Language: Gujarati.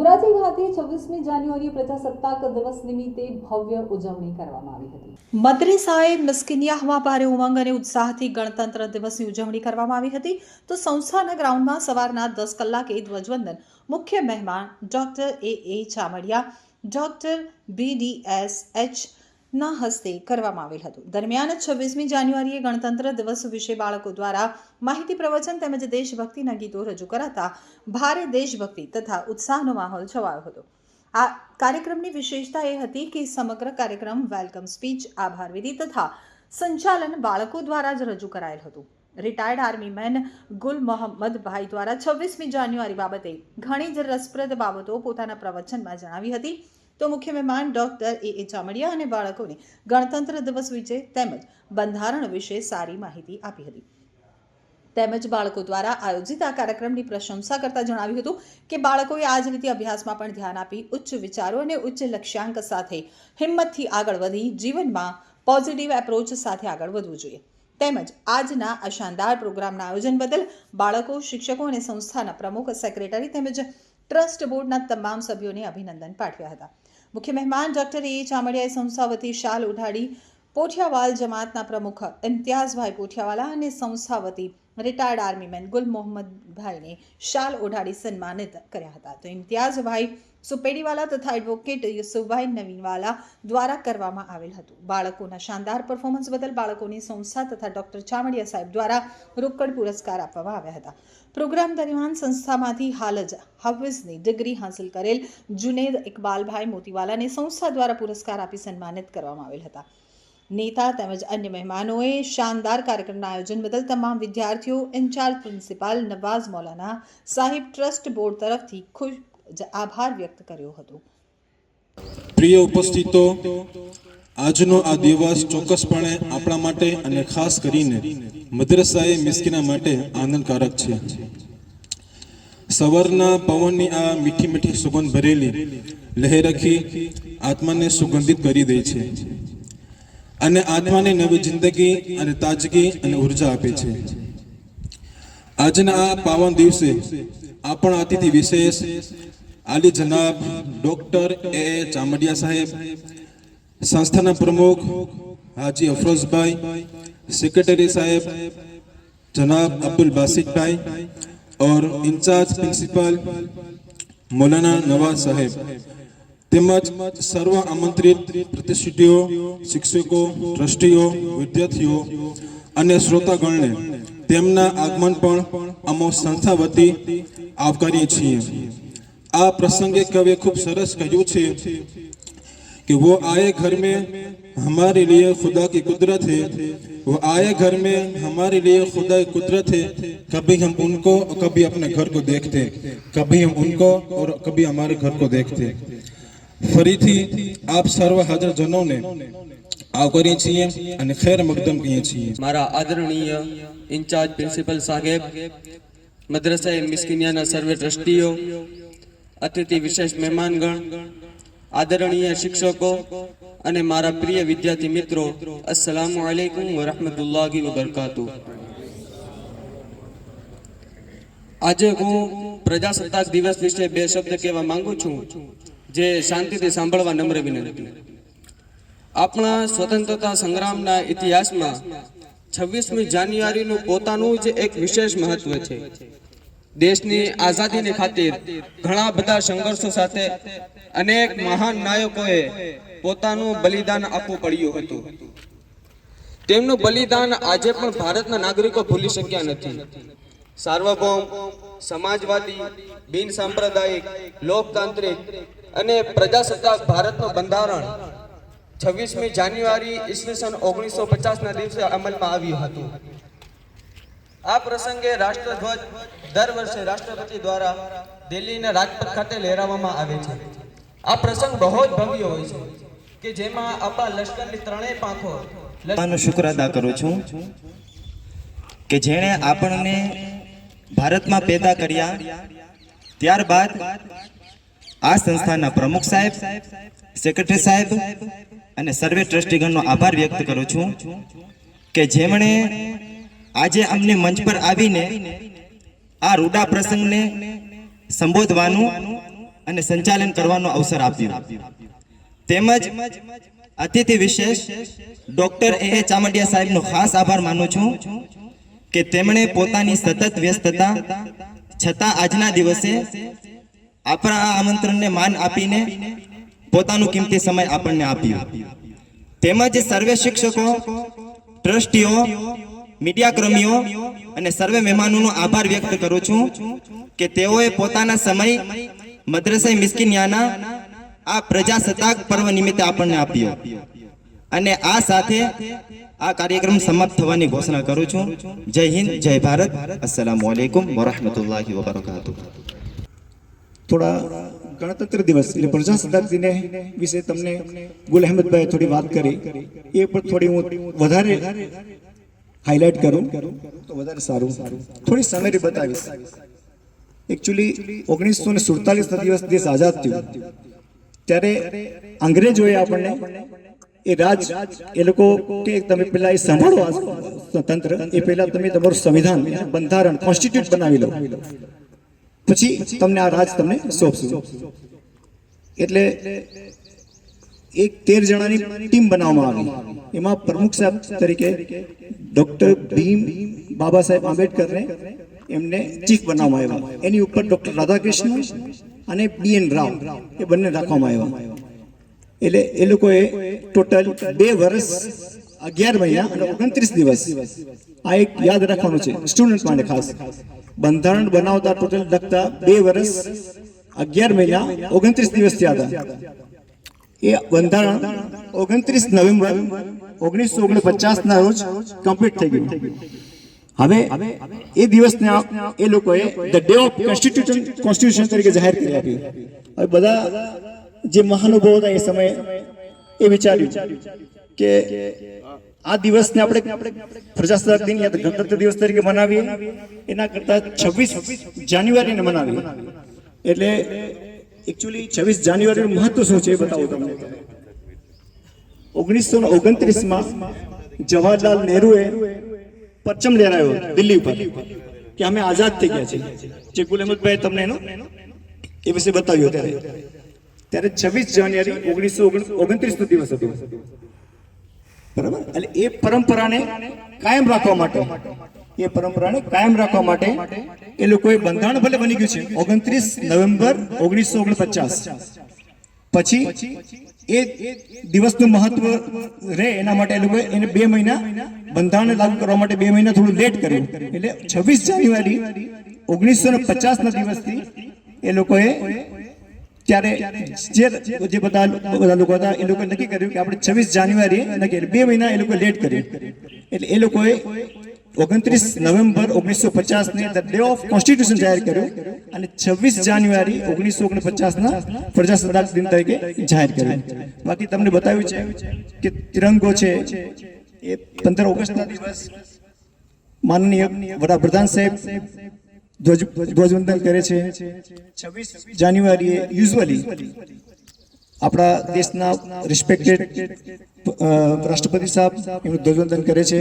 ધોરાજી ખાતે છવ્વીસમી જાન્યુઆરીએ પ્રજાસત્તાક દિવસ નિમિત્તે ભવ્ય ઉજવણી કરવામાં આવી હતી. મદ્રેસાએ મિસ્કિનિયાહમાં ભારે ઉમંગ અને ઉત્સાહથી ગણતંત્ર દિવસની ઉજવણી કરવામાં આવી હતી. તો સંસ્થાના ગ્રાઉન્ડમાં સવારના દસ કલાકે ધ્વજવંદન. મુખ્ય મહેમાન doctor A A Chamadia doctor B D S H ના હસ્તે કરવામાં આવેલ હતું. દરમિયાન છવ્વીસમી જાન્યુઆરીએ ગણતંત્ર દિવસ વિશે બાળકો દ્વારા માહિતી પ્રવચન તેમજ દેશભક્તિના ગીતો રજૂ કરાતા ભારે દેશભક્તિ તથા ઉત્સાહનો માહોલ છવાયો હતો. આ કાર્યક્રમની વિશેષતા એ હતી કે સમગ્ર કાર્યક્રમ વેલકમ સ્પીચ, આભાર વિધિ તથા સંચાલન બાળકો દ્વારા જ રજૂ કરાયેલ હતું. રિટાયર્ડ આર્મી મેન ગુલ મોહમ્મદભાઈ દ્વારા છવ્વીસમી જાન્યુઆરી બાબતે ઘણી જ રસપ્રદ બાબતો પોતાના પ્રવચનમાં જણાવી હતી. તો મુખ્ય મહેમાન ડોક્ટર એ. એ. ચામડિયા અને બાળકોને ગણતંત્ર દિવસ વિશે તેમજ બંધારણ વિશે સારી માહિતી આપી હતી. તેમજ બાળકો દ્વારા આયોજિત આ કાર્યક્રમની પ્રશંસા કરતા જણાવ્યું હતું કે બાળકોએ આ જ રીતે અભ્યાસમાં પણ ધ્યાન આપી ઉચ્ચ વિચારો અને ઉચ્ચ લક્ષ્યાંક સાથે હિંમતથી આગળ વધી જીવનમાં પોઝિટિવ એપ્રોચ સાથે આગળ વધવું જોઈએ. તેમજ આજના આ શાનદાર પ્રોગ્રામના આયોજન બદલ બાળકો, શિક્ષકો અને સંસ્થાના પ્રમુખ સેક્રેટરી તેમજ ટ્રસ્ટ બોર્ડના તમામ સભ્યોને અભિનંદન પાઠવ્યા હતા. મુખ્ય મહેમાન ડોક્ટર એ ચામડિયાએ સંસ્થા વતી શાલ ઉઢાડી પોઠિયાવાલ જમાતના પ્રમુખ ઇમ્તિયાઝભાઈ પોઠિયાવાલા અને સંસ્થા વતી રિટાયર્ડ આર્મી મેન ગુલ મોહમ્મદભાઈને શાલ ઓઢાડી સન્માનિત કર્યા હતા. તો ઇમ્તિયાઝભાઈ સુપેડીવાલા તથા એડવોકેટ યુસુફભાઈ નવીનવાલા દ્વારા કરવામાં આવેલ હતું. બાળકોના શાનદાર પરફોર્મન્સ બદલ બાળકોની સંસ્થા તથા ડોક્ટર ચામડિયા સાહેબ દ્વારા રોકડ પુરસ્કાર આપવામાં આવ્યા હતા. પ્રોગ્રામ દરમિયાન સંસ્થામાંથી હાલ જ હાફિઝની ડિગ્રી હાંસલ કરેલ જુનેદ ઇકબાલભાઈ મોતીવાલાને સંસ્થા દ્વારા પુરસ્કાર આપી સન્માનિત કરવામાં આવેલ હતા. નેતા તેમજ અન્ય મહેમાનોએ શાનદાર કાર્યક્રમના આયોજન બદલ તમામ વિદ્યાર્થીઓ, in charge principal Nawaz Maulana Sahib trust board તરફથી ખુશ આભાર વ્યક્ત કર્યો હતો. પ્રિય ઉપસ્થિતો, આજનો આ દિવસ ચોક્કસપણે આપણા માટે અને ખાસ કરીને મદ્રસાએ મિસ્કીના માટે આનંદકારક છે. સવારના પવનની આ મીઠી મીઠી સુગંધ ભરેલી લહેરખી આત્માને સુગંધિત કરી દે છે અને આત્માને નવી જિંદગી અને તાજગી અને ઊર્જા આપે છે. આજના આ પાવન દિવસે આપણા અતિથિ વિશેષ આલી જનાબ ડોક્ટર એ ચામડિયા સાહેબ સંસ્થાના પ્રમુખ હાજી અફરોઝભાઈ સેક્રેટરી સાહેબ જનાબ અબ્દુલ બાસિકભાઈ और इंचार्ज प्रिंसिपल मौलाना नवाज साहेब તેમજ સર્વ આમંત્રિત પ્રતિષ્ઠિતો શિક્ષકો ટ્રસ્ટીઓ વિદ્યાર્થીઓ અને શ્રોતાગણને તેમના આગમન પણ અમો સંસ્થા વતી આવકારીએ છીએ આ પ્રસંગે કવિએ ખૂબ સરસ કહ્યું છે कि वो आए घर में हमारे लिए खुदा की कुदरत है वो आए घर में हमारे लिए खुदा की कुदरत है कभी हम उनको और कभी अपने घर को देखते कभी हम उनको और कभी हमारे घर को देखते ફરીથી આપ સર્વ હાજર જનોને આવકારીએ છીએ અને ખેર મકદમ કહીએ છીએ મારા આદરણીય ઇન્ચાર્જ પ્રિન્સિપલ સાહેબ મદ્રસા મિસ્કિનિયાના સર્વે ટ્રસ્ટીઓ અતિથિ વિશેષ મહેમાનગણ, આદરણીય શિક્ષકો અને મારા પ્રિય વિદ્યાર્થી મિત્રો અસ્સલામુ અલૈકુમ વરહમતુલ્લાહી વબરકાતુ આજે હું પ્રજાસત્તાક દિવસ વિશે બે શબ્દ કહેવા માંગુ છું, જે શાંતિથી સાંભળવા નમ્ર વિનંતી. આપણા સ્વતંત્રતા સંગ્રામના ઇતિહાસમાં છવ્વીસમી જાન્યુઆરીનું પોતાનું જ એક વિશેષ મહત્વ છે. દેશની આઝાદીની ખાतिर ઘણા બધા સંઘર્ષો સાથે અનેક મહાન નાયકોએ પોતાનું બલિદાન આપવું પડ્યું હતું. તેમનું બલિદાન આજે પણ ભારતના નાગરિકો ભૂલી શક્યા નથી. સાર્વભૌમ, સમાજવાદી બિન સાંપ્રદાયિક લોકતાંત્રિક અને પ્રજાસત્તાક ભારતનું બંધારણ છવ્વીસમી જાન્યુઆરી ઈસવીસન ઓગણીસો પચાસના દિવસે અમલમાં આવ્યું હતું. આ પ્રસંગે રાષ્ટ્રધ્વજ દર વર્ષે રાષ્ટ્રપતિ દ્વારા દિલ્હીના રાજપથ ખાતે લહેરાવવામાં આવે છે. આ પ્રસંગ બહુ જ ભવ્ય હોય છે કે જેમાં આપણા લશ્કરની ત્રણેય પાંખો ભગવાનનો શુક્ર અદા કરું છું કે જેણે આપણને ભારતમાં પેદા કર્યા ત્યારબાદ આ સંસ્થાના પ્રમુખ સાહેબ, સેક્રેટરી સાહેબ અને સર્વે ટ્રસ્ટીગણનો આભાર વ્યક્ત કરું છું કે જેમણે આજે અમને મંચ પર આવીને આ રૂડા પ્રસંગને સંબોધવાનું અને સંચાલન કરવાનો અવસર આપ્યો. તેમજ અતિથિ વિશેષ ડોક્ટર એ. એ ચામડિયા સાહેબનો ખાસ આભાર માનું છું કે તેમણે પોતાની સતત વ્યસ્તતા છતાં આજના દિવસે આપણા આ આમંત્રણને માન આપીને પોતાનું કિંમતી સમય આપણને આપ્યો. તેમજ સર્વે શિક્ષકો, ટ્રસ્ટીઓ મીડિયા કર્મીઓ અને સર્વે મહેમાનોનો આભાર વ્યક્ત કરું છું કે તેઓએ પોતાના સમય મદ્રસે મિસ્કિનિયાના આ પ્રજાસત્તાક પર્વ નિમિત્તે આપણને આપ્યો. અને આ સાથે આ કાર્યક્રમ સમાપ્ત થવાની ઘોષણા કરું છું. જય હિન્દ, જય ભારત. અસલામ અલૈકુમ વરહમતુલ્લાહિ વબરકાતુ થોડા ગણતંત્ર દિવસ એટલે પ્રજાસત્તાક દિન વિશે તમને ગુલ અહેમદભાઈ થોડી વાત કરી. એ પણ થોડી હું વધારે હાઇલાઇટ કરું, તો વધારે સારું. થોડી સમરી બતાવીશ. એકચ્યુઅલી ઓગણીસો ને સુડતાલીસના દિવસ દેશ આઝાદ થયો. ત્યારે અંગ્રેજોએ આપણને એ રાજ, એ લોકો કે તમે પેલા એ સાંભળો આ તંત્ર એ પહેલા તમે તમારું સંવિધાન બંધારણ કોન્સ્ટિટ્યુટ બનાવી લો. પછી તમને આ રાજ તમને સોંપશું. એટલે એક તેર જણાની ટીમ બનાવવામાં આવી. એમાં પ્રમુખ સાહેબ તરીકે ડોક્ટર ભીમ બાબા સાહેબ આંબેડકરને એમને ચીફ બનાવવામાં આવ્યા. એની ઉપર ડોક્ટર રાધાકૃષ્ણ અને બી એન રાવ એ બંને રાખવામાં આવ્યા. એટલે એ લોકોએ ટોટલ બે વર્ષ અગિયાર મહિના અને ઓગણત્રીસ દિવસ આ એક યાદ રાખવાનું છે સ્ટુડન્ટ માટે ખાસ. બંધારણ બનાવતા ટોટલ લગતા બે વર્ષ અગિયાર મહિના ઓગણત્રીસ દિવસ થયા હતા. એ બંધારણ ઓગણત્રીસ નવેમ્બર ઓગણીસો ઓગણપચાસ ના રોજ કમ્પ્લીટ થઈ ગયું. હવે એ દિવસને એ લોકોએ the day of constitution constitution તરીકે જાહેર કરી આપ્યું હવે બધા જે મહાનુભાવો હતા એ સમયે એ વિચાર્યું કે આ દિવસને આપણે પ્રજાસત્તાક દિન યા ગણતંત્ર દિવસ તરીકે મનાવીએ. એના કરતા છવ્વીસ જાન્યુઆરીને મનાવીએ. એટલે એકચ્યુઅલી છવ્વીસ જાન્યુઆરીનું મહત્વ શું છે એ બતાવું તમને. ઓગણીસો ઓગણત્રીસમાં જવાહરલાલ નહેરુએ પરચમ લહેરાયો દિલ્હી ઉપર, કે અમે આઝાદ થઈ ગયા છીએ. જે ગુલ અહેમદભાઈ તમને એનો એ વિશે બતાવ્યું ત્યારે. ત્યારે છવ્વીસ જાન્યુઆરી ઓગણીસો ઓગણત્રીસ નો દિવસ હતો. બરાબર? એટલે એ પરંપરાને કાયમ રાખવા માટે એ પરંપરાને કાયમ રાખવા માટે એ લોકોએ બંધારણ ભલે બની ગયું છે. ઓગણત્રીસ નવેમ્બર ઓગણીસો ઓગણપચાસ. પછી એ દિવસનું મહત્વ રહે એના માટે એ લોકોએ એને બે મહિના બંધારણ લાગુ કરવા માટે બે મહિના થોડું લેટ કર્યું. એટલે છવ્વીસ જાન્યુઆરી ઓગણીસો ને પચાસ ના દિવસથી એ લોકોએ ત્યારે જે જે બધા બધા લોકો હતા, એ લોકોએ નક્કી કર્યું કે આપણે છવ્વીસ જાન્યુઆરી નક્કી. બે મહિના એ લોકોએ લેટ કર્યું. એટલે એ લોકોએ ઓગણત્રીસ નવેમ્બર ઓગણીસો પચાસ ને ધ ડે ઓફ કોન્સ્ટિટ્યુશન જાહેર કર્યું અને છવ્વીસ જાન્યુઆરી ઓગણીસો ઓગણપચાસ ના પ્રજાસત્તાક દિન તરીકે જાહેર કર્યું. બાકી તમને બતાવ્યું છે કે તિરંગો છે, એ પંદર ઓગસ્ટના દિવસ માનનીય વડાપ્રધાન સાહેબ ધ્વજ, ધ્વજવંદન કરે છે. છવ્વીસ જાન્યુઆરીએ યુઝવલી આપણા દેશના રિસ્પેક્ટેડ રાષ્ટ્રપતિ સાહેબ એમનું ધ્વજવંદન કરે છે.